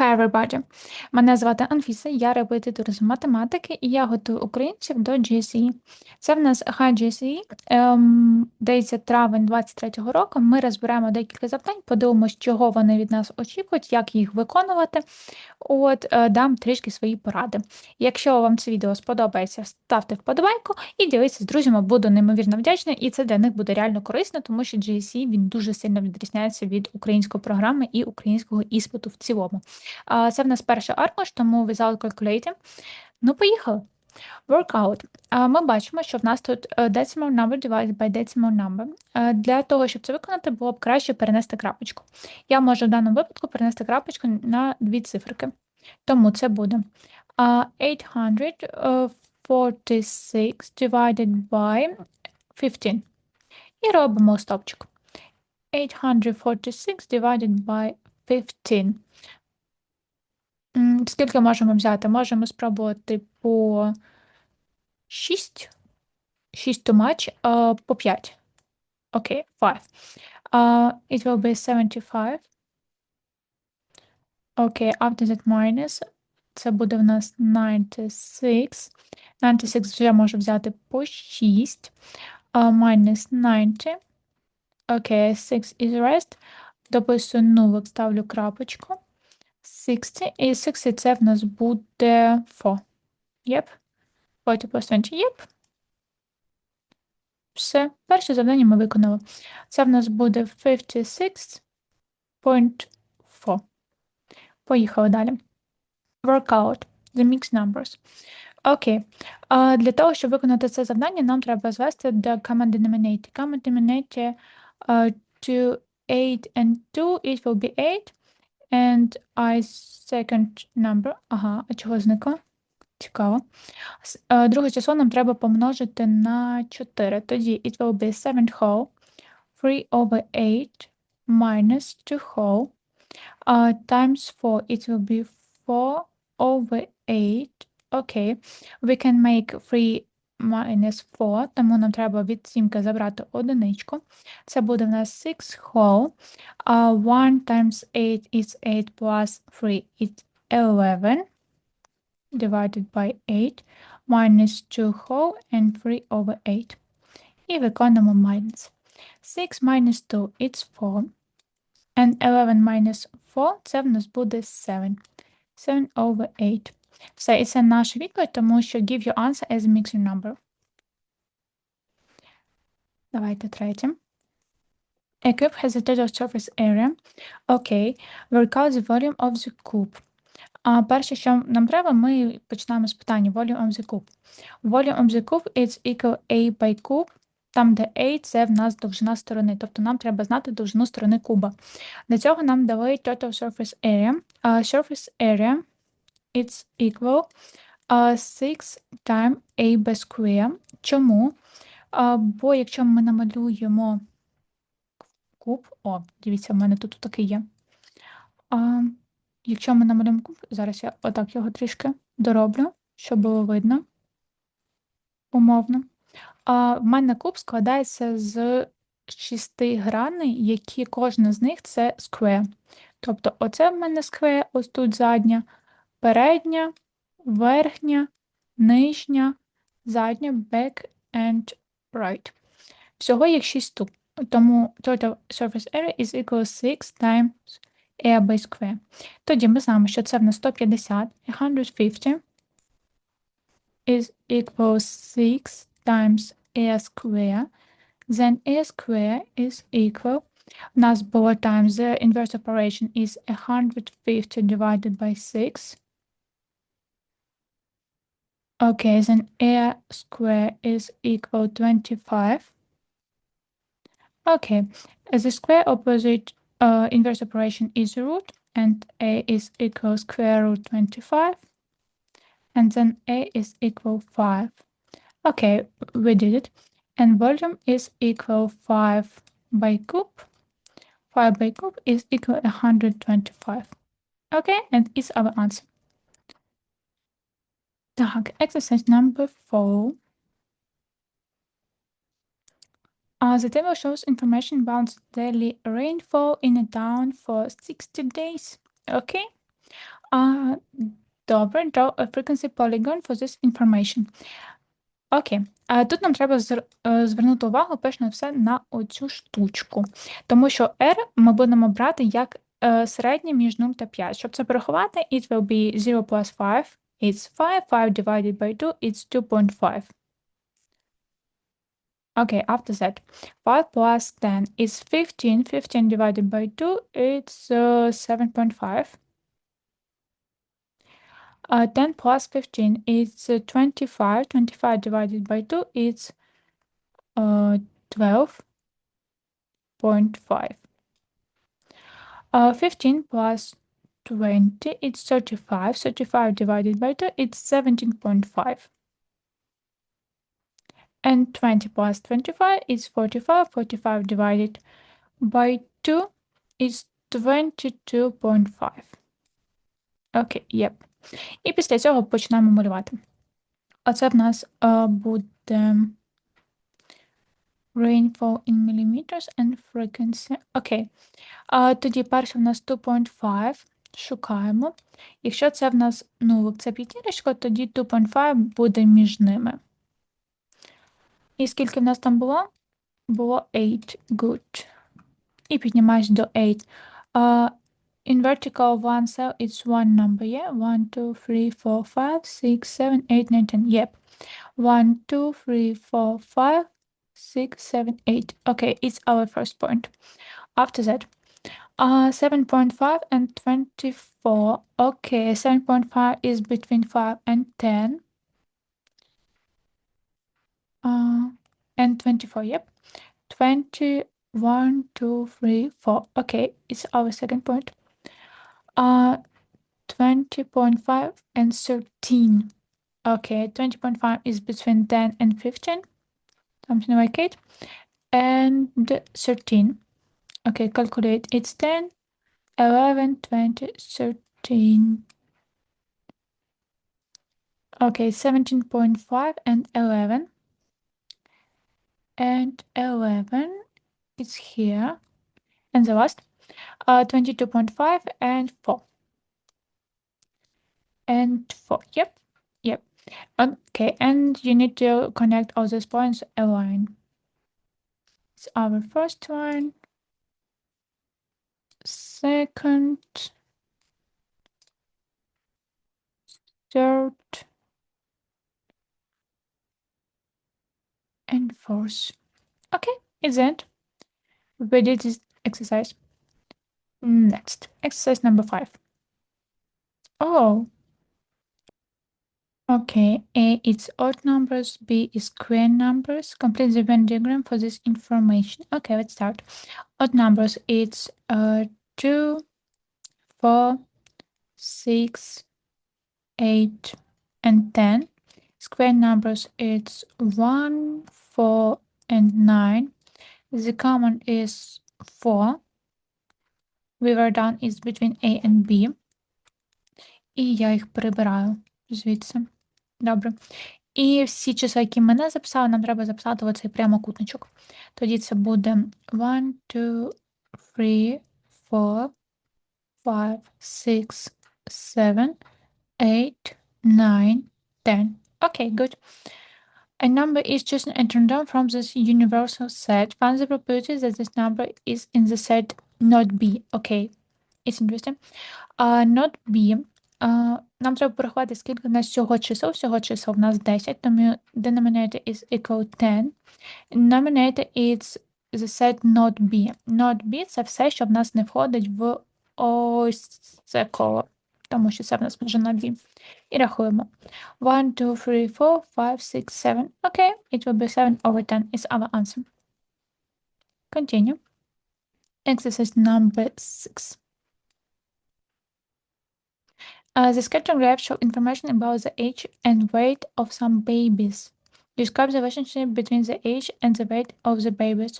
Hi everybody! Мене звати Анфіса, я репетитор з математики і я готую українців до GCE. Це в нас High GCE, ем, дається травень 23-го року. Ми розберемо декілька завдань, подивимось, чого вони від нас очікують, як їх виконувати. От, е, дам трішки свої поради. Якщо вам це відео сподобається, ставте вподобайку і діліться з друзями, буду неймовірно вдячна, і це для них буде реально корисно, тому що GCE він дуже сильно відрізняється від української програми і українського іспиту в цілому. Це в нас перший аркуш, тому without calculating. Ну, поїхали. Workout. Ми бачимо, що в нас тут е, decimal number divided by decimal number. Е, Для того, щоб це виконати, було б краще перенести крапочку. Я можу в даному випадку перенести крапочку на дві циферки. Тому це буде 846 divided by 15. І робимо стопчик. 846 divided by 15. Скільки можемо взяти? Можемо спробувати по 6. 6 too much. а, по 5. Окей, 5. Uh, it will be 75. Окей, after that minus. Це буде в нас 96. 96 вже можу взяти по 6. Uh, minus 90. Окей, 6 is rest. Дописую нулик, ставлю крапочку. 60. І 60 це в нас буде 4. Yep. 40 plus 20. Yep. Все. Перше завдання ми виконали. Це в нас буде 56.4. Поїхали далі. Workout. The mixed numbers. Окей. А для того, щоб виконати це завдання, нам треба звести до common denominator. Common denominator uh, to 8 and 2, it will be 8. And I second number. Ага, а чого зникло? Цікаво. С- е, Друге число нам треба помножити на 4. Тоді it will be 7 whole, 3 over 8 minus 2 whole, uh, times 4, it will be 4 over 8. Окей. We can make 3 minus 4, тому нам треба від сімки забрати одиничку. Це буде в нас 6 whole. Uh, 1 times 8 is 8 plus 3 is 11 divided by 8 minus 2 whole and 3 over 8. І виконуємо minus. 6 minus 2 it's 4. And 11 minus 4 це в нас буде 7. 7 over 8. Все, і це наша відповідь, тому що give your answer as a mixing number. Давайте третє. A cube has a total surface area. Okay. Work out the volume of the cube. А перше, що нам треба, ми починаємо з питання volume of the cube. Volume of the cube is equal a by cube, там, де a це в нас довжина сторони, тобто нам треба знати довжину сторони куба. Для цього нам дали total surface area. Uh, surface area it's equal uh, 6 times a by square. Чому? А, бо якщо ми намалюємо куб, о, дивіться, в мене тут такий є. А, якщо ми намалюємо куб, зараз я отак його трішки дороблю, щоб було видно. Умовно. А, в мене куб складається з шести граней, які кожна з них це square. Тобто, оце в мене square, ось тут задня, передня, верхня, нижня, задня, back and right. Всього їх 6 штук. Тому total surface area is equal 6 times air by square. Тоді ми знаємо, що це в нас 150. 150 is equal 6 times air square. Then air square is equal. У нас було times the inverse operation is 150 divided by 6. Okay, then air square is equal 25. Okay, the square opposite uh, inverse operation is root, and a is equal square root 25, and then a is equal 5. Okay, we did it. And volume is equal 5 by cube. 5 by cube is equal 125. Okay, and it's our answer. Так, exercise number 4. Uh, the table shows information about daily rainfall in a town for 60 days. Okay. А, добре, draw a frequency polygon for this information. Окей. А тут нам треба е, звернути увагу, перш на все, на оцю штучку. Тому що R ми будемо брати як е, середнє між 0 та 5. Щоб це порахувати, it will be 0 plus 5, it's 5, 5 divided by 2, it's 2.5. Okay, after that, 5 plus 10 is 15, 15 divided by 2, it's uh, 7.5. Uh, 10 plus 15 is uh, 25. 25 divided by 2 is uh, 12.5. Uh, 15 plus 20 it's 35. 35 divided by 2 it's 17.5. And 20 plus 25 is 45. 45 divided by 2 is 22.5. Окей, yep. І після цього починаємо малювати. Оце в нас е, буде rainfall in millimeters and frequency. Окей. А, тоді перше в нас 2.5. Шукаємо. Якщо це в нас нулик, це п'ятірочка, тоді 2.5 буде між ними. І скільки в нас там було? Було 8. Good. І піднімаєш до 8. Uh, in vertical one cell, it's one number, yeah? 1, 2, 3, 4, 5, 6, 7, 8, 9, 10. Yep. 1, 2, 3, 4, 5, 6, 7, 8. Okay, it's our first point. After that, uh, 7.5 and 24. Okay, 7.5 is between 5 and 10. Uh, and 24, yep. 21, 2, 3, 4. Okay, it's our second point. Uh, 20.5 and 13. Okay, 20.5 is between 10 and 15, something like it. And 13. Okay, calculate. It's 10, 11, 20, 13. Okay, 17.5 and 11. And 11 is here. And the last, uh, 22.5 and 4. And 4. Yep. Yep. Okay, and you need to connect all these points a line. It's our first one. Second. Third. And fourth. Okay, it's it. We did this exercise. Next, exercise number five. Oh. Okay, A it's odd numbers, B is square numbers. Complete the Venn diagram for this information. Okay, let's start. Odd numbers, it's uh two, four, six, eight, and ten. Square numbers, it's one, four, and nine. The common is four. We were done is between A and B. І я їх прибираю звідси. Добре. І всі числа, які ми не записали, нам треба записати оцей прямокутничок. Тоді це буде 1, 2, 3, 4, 5, 6, 7, 8, 9, 10. Okay, good. A number is chosen and turned down from this universal set. Find the probability that this number is in the set not B. Okay, it's interesting. Uh, not B. Uh, нам треба порахувати, скільки в нас всього чисел. Всього чисел в нас 10, тому denominator is equal 10. Nominator is the set not B. Not B – це все, що в нас не входить в ось це коло, тому що це в нас вже на B. І рахуємо. 1, 2, 3, 4, 5, 6, 7. Okay, it will be 7 over 10 is our answer. Continue. Exercise number 6. Uh, the sketch and graph show information about the age and weight of some babies. Describe the relationship between the age and the weight of the babies.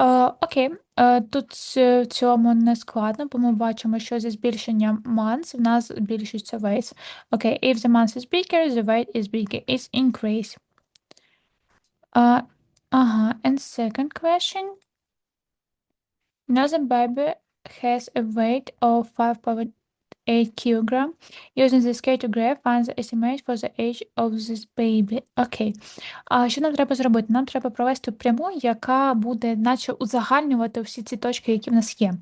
Е, окей, е, тут е, в цьому не складно, бо ми бачимо, що зі збільшенням months в нас збільшується weight. Окей, if the month is bigger, the weight is bigger. It's increase. Uh, uh-huh. And second question. Another baby has a weight of 5 power 8 kg. Using this cartograph, find the estimate for the age of this baby. Окей. А що нам треба зробити? Нам треба провести пряму, яка буде наче узагальнювати всі ці точки, які в нас є.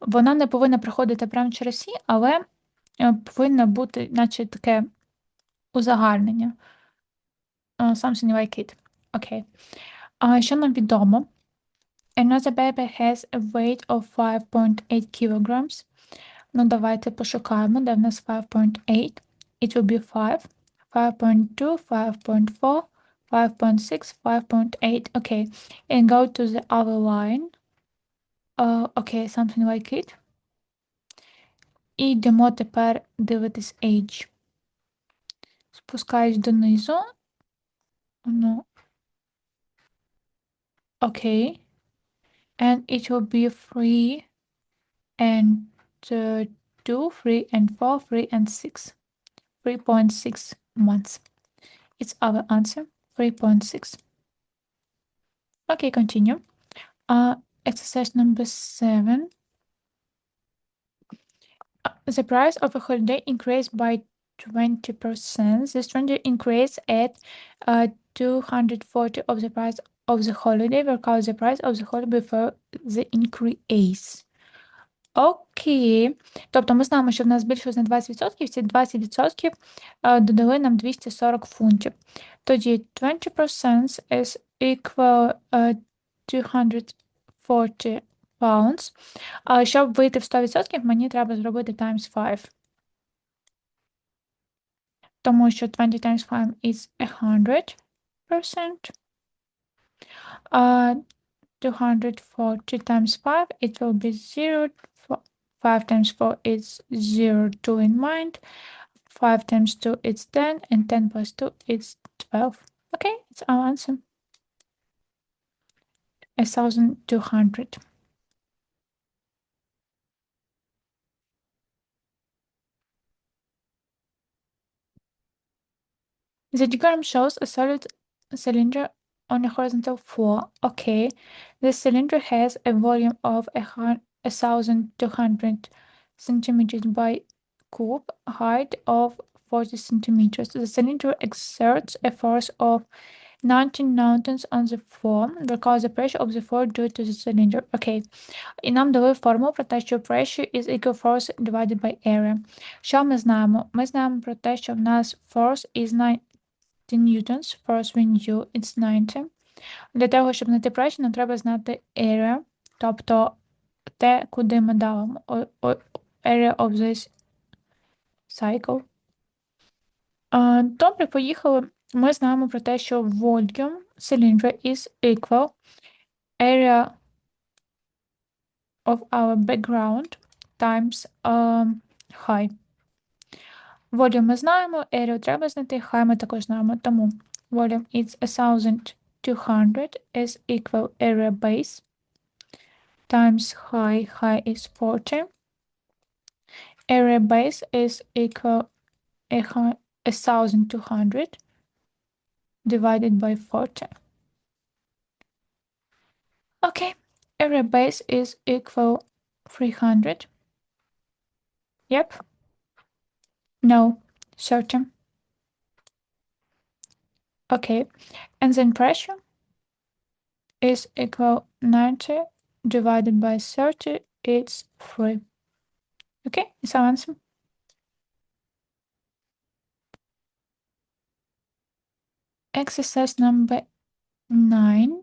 Вона не повинна проходити прямо через всі, але е, повинна бути, наче таке узагальнення. Uh, something like it. Окей. А що нам відомо? Another baby has a weight of 5.8 kilograms. Ну, давайте пошукаємо, де в нас 5.8. It will be 5, 5.2, 5.4, 5.6, 5.8. Okay. And go to the other line. Uh, okay, something like it. І йдемо тепер дивитись age. Спускаюсь донизу. Ну. Окей. And it will be 3 and uh, 2, 3 and 4, 3 and 6. 3.6 months. It's our answer. 3.6. Okay, continue. Uh, exercise number 7. Uh, the price of a holiday increased by 20%. This trend increase at uh, 240 of the price of the holiday because the price of the holiday before the increase. Окей. Тобто ми знаємо, що в нас збільшилось на 20%, ці 20% е, додали нам 240 фунтів. Тоді 20% is equal е, 240 pounds. А щоб вийти в 100%, мені треба зробити times 5. Тому що 20 times 5 is 100%. Uh, 240 times 5, it will be 0. 5 times 4 is 0, 2 in mind. 5 times 2 is 10, and 10 plus 2 is 12. Okay, it's our answer. 1200. The diagram shows a solid cylinder on a horizontal floor. Okay, the cylinder has a volume of a, hun- a thousand two hundred centimeters by cube, height of 40 centimeters. The cylinder exerts a force of 19 newtons on the floor because the pressure of the floor due to the cylinder. Окей. І нам дали формулу про те, що pressure is equal force divided by area. Що ми знаємо? Ми знаємо про те, що в нас force is 90 newtons. Force we knew it's 90. Для того, щоб знайти pressure, нам треба знати area, тобто те, куди ми давимо. Area of this cycle. Добре, поїхали. Ми знаємо про те, що volume cylinder is equal area of our background times um, high. Volume ми знаємо, area треба знайти, high ми також знаємо. Тому volume is 1200 is equal area base times high, high is 40. Area base is equal a hu- 1200 divided by 40. Okay, area base is equal 300. Yep. No, certain. Okay, and then pressure is equal 90 divided by 30, it's 3. Okay, is our answer? Exercise number 9.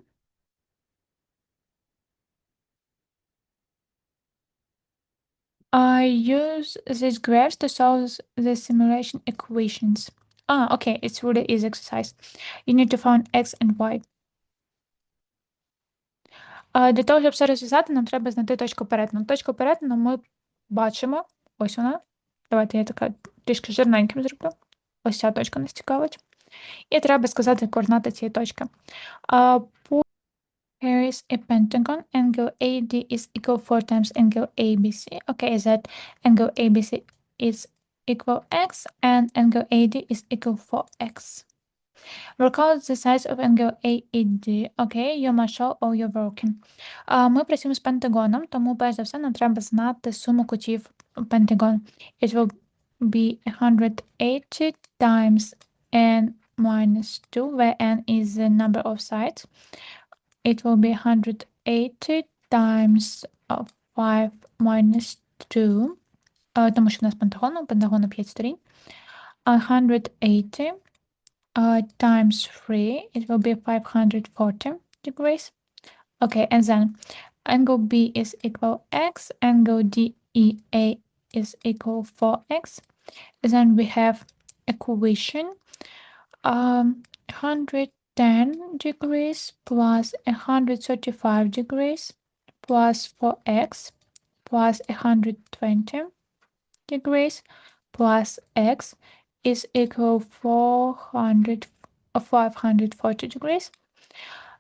I use these graphs to solve the simulation equations. Ah, okay, it's really easy exercise. You need to find x and y. Для того, щоб все розв'язати, нам треба знайти точку перетину. Точку перетину ми бачимо. Ось вона. Давайте я така трішки жирненьким зроблю. Ось ця точка нас цікавить. І треба сказати координати цієї точки. По here is a pentagon. Angle AD is equal 4 times angle ABC. Okay, that angle ABC is equal x and angle AD is equal 4x. Recall the size of angle AED. Okay, you must show all your working. А, Ми працюємо з пентагоном, тому перш за все нам треба знати суму кутів pentagon. It will be 180 times n minus 2, where n is the number of sides. It will be 180 times 5 minus 2, uh, тому що у нас пентагон, у пентагону 5 сторін. 180 uh, times 3, it will be 540 degrees. Okay, and then angle B is equal x, angle DEA is equal 4x. Then we have equation um, 110 degrees plus 135 degrees plus 4x plus 120 degrees plus x is equal 400 uh, 540 degrees.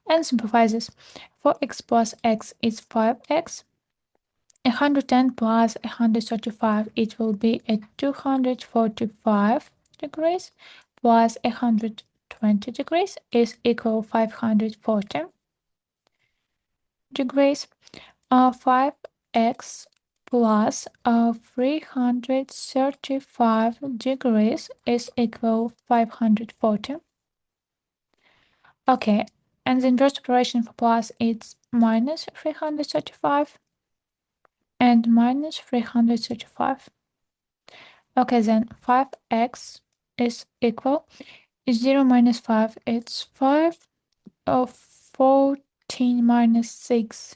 And simplify this 4x plus x is 5x 110 plus 135 it will be at 245 degrees plus 120 degrees is equal 540 degrees. Uh, 5x plus uh, 335 degrees is equal 540 okay and the inverse operation for plus is minus 335 and minus 335 okay then 5x is equal 0 minus 5 it's 5 of 14 minus 6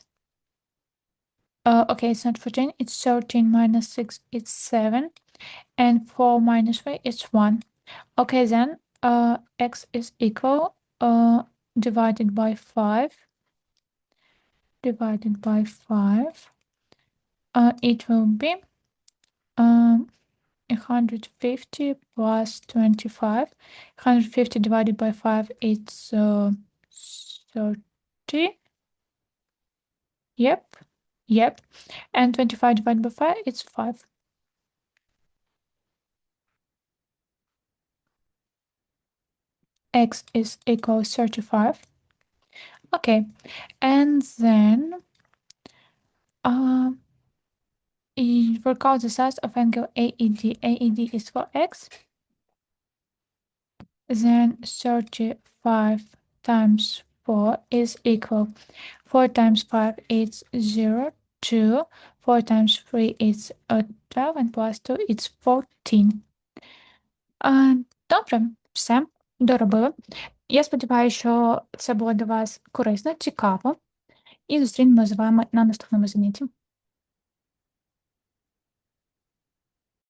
uh, okay it's not 14 it's 13 minus 6 it's 7 and 4 minus 3 is 1 okay then uh, x is equal uh, divided by 5 divided by 5 uh, it will be um, 150 plus 25. 150 divided by 5, it's uh, 30. Yep, yep. And 25 divided by 5, it's 5. X is equal 35. Okay, and then uh, work out the size of angle AED. AED is for x. Then 35 times 4 is equal. 4 times 5 is 0, 2. 4 times 3 is uh, 12, and plus 2 is 14. А, Добре, все, доробили. Я сподіваюся, що це було для вас корисно, цікаво. І зустрінемося з вами на наступному занятті.